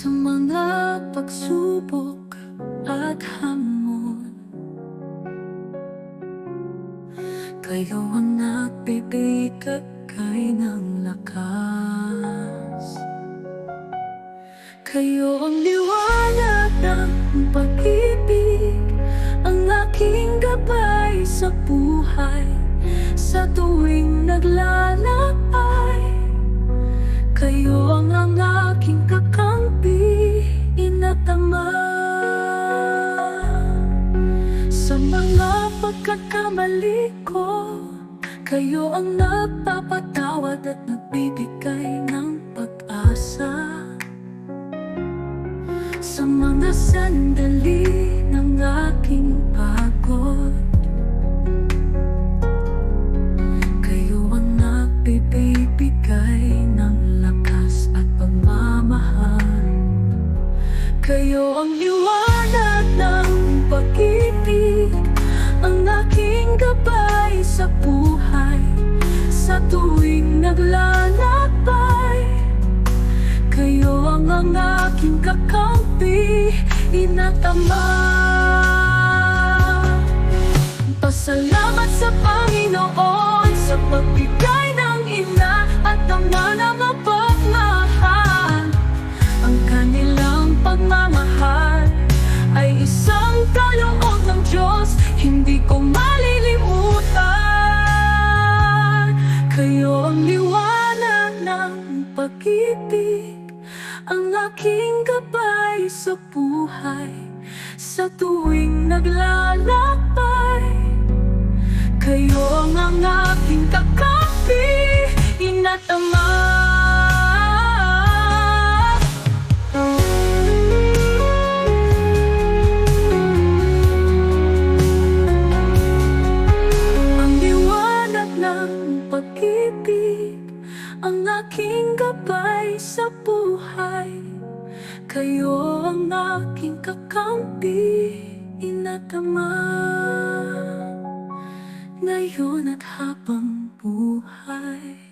Sa mga pagsubok at hamon. Kayo ang nagbibigay ng lakas. Kayo ang liwanag ng pag-ibig. Ang aking gabay sa buhay. Sa tuwing naglalakay pagkakamali ko Kayo ang nagpapatawad at nagbibigay ng pag-asa. Sa mga sandali ng aking pagod Kayo ang nagbibigay ng lakas at pagmamahal. Kayo ang liwanag ng Ang aking gabay sa buhay Sa tuwing naglalakbay. Kayo ang ang aking kakampi Inatama. Pasalamat sa Panginoon Sa pagbigay pag-ibig Ang aking gabay sa buhay. Sa tuwing naglalakbay Kayo ang aking kakampi Inatama Ang liwanag ng pag-ibig Ang aking gabay sa buhay. Kayo ang aking kakampi Inatama. Ngayon at habang buhay